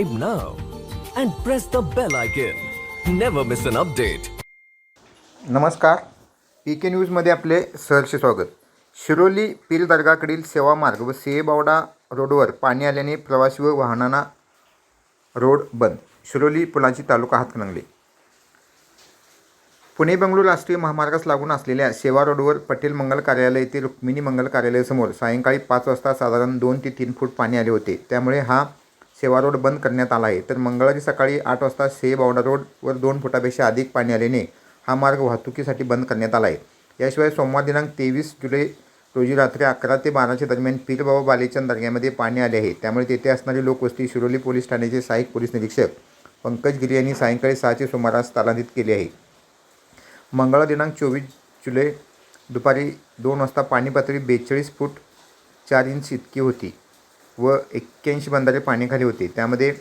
subscribe now and press the bell icon. Never miss an update. नमस्कार. P K न्यूजमध्ये आपले सहर्ष स्वागत. शिरोली पीर दर्गाकडील सेवा मार्ग व सिएबावडा रोडवर पाणी आल्याने प्रवासी व वाहनांना रोड बंद. शिरोली पुलांची तालुका हातकणंगले पुणे बंगळूर राष्ट्रीय महामार्गास लागून असलेल्या सेवा रोडवर पटेल मंगल कार्यालय ते रुक्मिणी मंगल कार्यालयासमोर सायंकाळी पाच वाजता साधारण दोन ते तीन फूट पाणी आले होते. त्यामुळे हा सेवा रोड बंद करण्यात आला आहे. तर मंगळवारी सकाळी आठ वाजता से बावडा रोडवर दोन फुटापेक्षा अधिक पाणी आल्याने हा मार्ग वाहतुकीसाठी बंद करण्यात आला आहे. याशिवाय सोमवार दिनांक तेवीस जुलै रोजी रात्री अकरा ते बाराच्या दरम्यान पीरबाबा बालेचंद दर्ग्यामध्ये पाणी आले आहे. त्यामुळे तेथे असणारी लोकवस्ती शिरोली पोलीस ठाण्याचे सहाय्यक पोलीस निरीक्षक पंकज गिरी यांनी सायंकाळी सहाचे सुमारास स्थलांतरित केले आहे. मंगळवार दिनांक चोवीस जुलै दुपारी दोन वाजता पाणी पातळी बेचाळीस फूट चार इंच इतकी होती. व एक्क्याऐंशी बंधारे पाण्याखाली होते. त्यामध्ये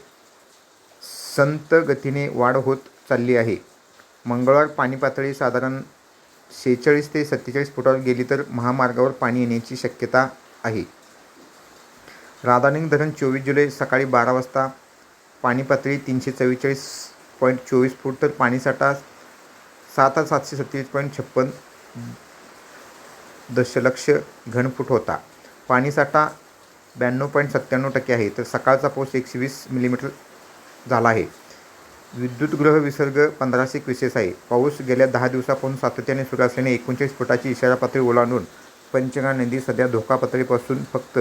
संत गतीने वाढ होत चालली आहे. मंगळवार पाणी पातळी साधारण शेहेचाळीस ते सत्तेचाळीस फुटावर गेली तर महामार्गावर पाणी येण्याची शक्यता आहे. राधानिंग धरण चोवीस जुलै सकाळी बारा वाजता पाणी पातळी तीनशे चव्वेचाळीस पॉईंट चोवीस फूट तर पाणीसाठा सात हजार सातशे सत्तेचाळीस पॉईंट छप्पन दशलक्ष घनफूट होता. पाणीसाठा ब्याण्णव पॉईंट सत्त्याण्णव टक्के आहे. तर सकाळचा पाऊस एकशे वीस मिलीमीटर झाला आहे. विद्युतगृह विसर्ग पंधराशे एकविशेष आहे. पाऊस गेल्या दहा दिवसापासून सातत्याने सुरू असल्याने एकोणचाळीस फुटाची इशारा पातळी ओलांडून पंचगंगा नदी सध्या धोका पातळीपासून फक्त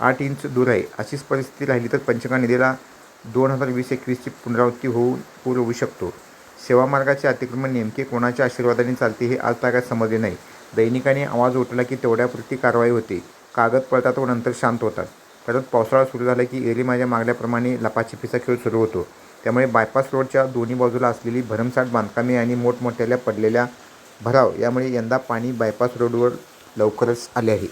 आठ इंच दूर आहे. अशीच परिस्थिती राहिली तर पंचगंगा नदीला दोन हजार वीस एकवीसची पुनरावृत्ती होऊन पूर होऊ शकतो. सेवामार्गाचे अतिक्रमण नेमके कोणाच्या आशीर्वादाने चालते हे आज तागात समजले नाही. दैनिकाने आवाज उठला की तेवढ्यापुरती कारवाई होते. कागद पळतात व नंतर शांत होतात. परत पावसाळा सुरू झाला की एरी माझ्या मागल्याप्रमाणे लपाछिपीचा खेळ सुरू होतो. त्यामुळे बायपास रोडच्या दोन्ही बाजूला असलेली भरमसाठ बांधकामे आणि मोठमोठ्याल्या पडलेल्या भराव यामुळे यंदा पाणी बायपास रोडवर लवकरच आले आहे.